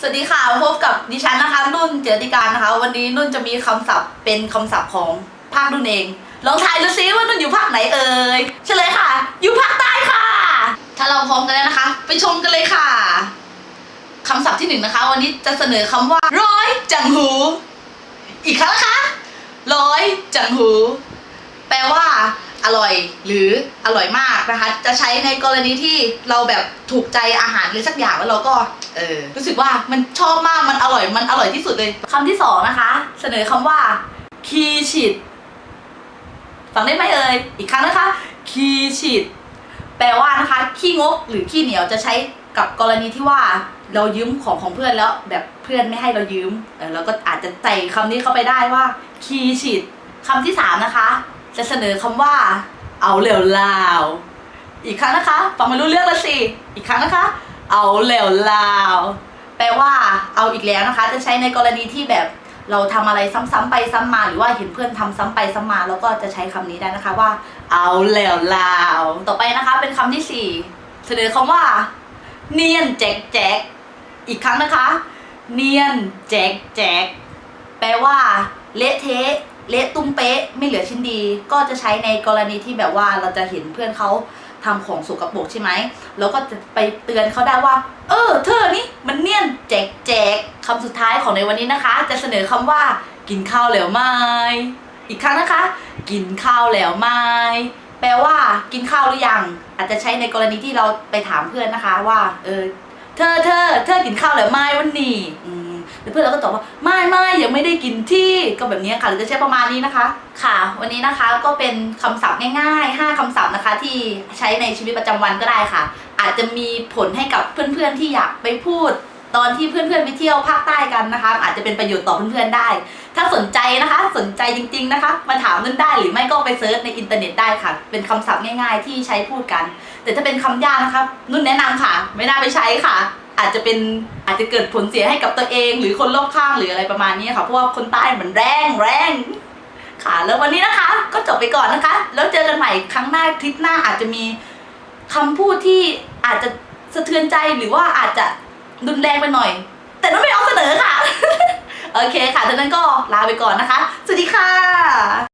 สวัสดีค่ะ พบกับดิฉันนะคะ นุ่นเจติการนะคะ วันนี้นุ่นจะมีคำศัพท์เป็นคำศัพท์ของภาคนุ่นเอง ลองทายดูซิว่านุ่นอยู่ภาคไหนเอ่ยเฉลยค่ะ อยู่ภาคใต้ค่ะ ถ้าเราพร้อมกันแล้วนะคะ ไปชมกันเลยค่ะคำศัพท์ที่หนึ่งนะคะ วันนี้จะเสนอคำว่า ร้อยจังหู อีกครั้งนะคะ ร้อยจังหู แปลว่า อร่อยหรืออร่อยมากนะคะ จะใช้ในกรณีที่เราแบบถูกใจอาหารหรือสักอย่างแล้วเราก็เออรู้สึกว่ามันชอบมากมันอร่อยมันอร่อยที่สุดเลยคำที่สองนะคะ เสนอคำว่าคีชิดฟังได้ไหมเอ่ยอีกครั้งนะคะคีชิดแปลว่านะคะขี้งกหรือขี้เหนียวจะใช้กับกรณีที่ว่าเรายืมของของเพื่อนแล้วแบบเพื่อนไม่ให้เรายืมเออเราก็อาจจะใส่คำนี้เข้าไปได้ว่าคีชิดคำที่สามนะคะ จะเสนอคำว่า เอาเหลวลาว อีกครั้งนะคะฟังไม่รู้เรื่องล้วสิอีกครั้งนะคะ เอาเหลวลาว แปลว่าเอาอีกแล้วนะคะ จะใช้ในกรณีที่แบบเราทำอะไรซ้ำๆไปซ้ำมาหรือว่าเห็นเพื่อนทำซ้ำไปซ้ำมาแล้วก็จะใช้คำนี้ได้นะคะว่า เอาเหลวลาวต่อไปนะคะเป็นคำที่สี่เสนอคำว่า เนียนแจกแจกอีกครั้งนะคะ เนียนแจกแจกแปลว่า เละเทะ เละตุ้มเป๊ะไม่เหลือชิ้นดี ก็จะใช้ในกรณีที่แบบว่าเราจะเห็นเพื่อนเขาทำของสกปรกใช่ไหมแล้วก็จะไปเตือนเขาได้ว่า เออ เธอนี่มันเนียนแจกแจกคำสุดท้ายของในวันนี้นะคะ จะเสนอคำว่า กินข้าวแล้วไหมอีกครั้งนะคะ กินข้าวแล้วไหมแปลว่ากินข้าวหรือยัง อาจจะใช้ในกรณีที่เราไปถามเพื่อนนะคะ ว่า เออ เธอเธอเธอกินข้าวแล้วไหมวันนี้ อืมแล้วเพื่อนเราก็ตอบว่าไม่ไม่ยังไม่ได้กินที่ก็แบบนี้ค่ะหรือจะใช้ประมาณนี้นะคะ ค่ะ วันนี้นะคะก็เป็นคำศัพท์ง่ายๆ 5คำศัพท์นะคะ ที่ใช้ในชีวิตประจำวันก็ได้ค่ะ อาจจะมีผลให้กับเพื่อนๆที่อยากไปพูด ตอนที่เพื่อนๆไปเที่ยวภาคใต้กันนะคะ อาจจะเป็นประโยชน์ต่อเพื่อนๆได้ ถ้าสนใจนะคะ สนใจจริง ๆนะคะ มาถามนุ่นได้หรือไม่ก็ไปเซิร์ชในอินเทอร์เน็ตได้ค่ะ เป็นคำศัพท์ง่าย ๆ ที่ใช้พูดกัน แต่ถ้าเป็นคำยากนะคะนุ่นแนะนำค่ะ ไม่น่าไปใช้ค่ะ อาจจะเป็นอาจจะเกิดผลเสียให้กับตัวเอง หรือคนรอบข้างหรืออะไรประมาณนี้ค่ะเพราะว่าคนใต้เหมือนแรงแรงค่ะ แล้ววันนี้นะคะ ก็จบไปก่อนนะคะ แล้วเจอกันใหม่ครั้งหน้าทริปหน้าอาจจะมีคำพูดที่อาจจะสะเทือนใจหรือว่าอาจจะรุนแรงไปหน่อย แต่นุ่นไม่เอาเสนอค่ะ โอเคค่ะท่านั้นก็ลาไปก่อนนะคะ สวัสดีค่ะ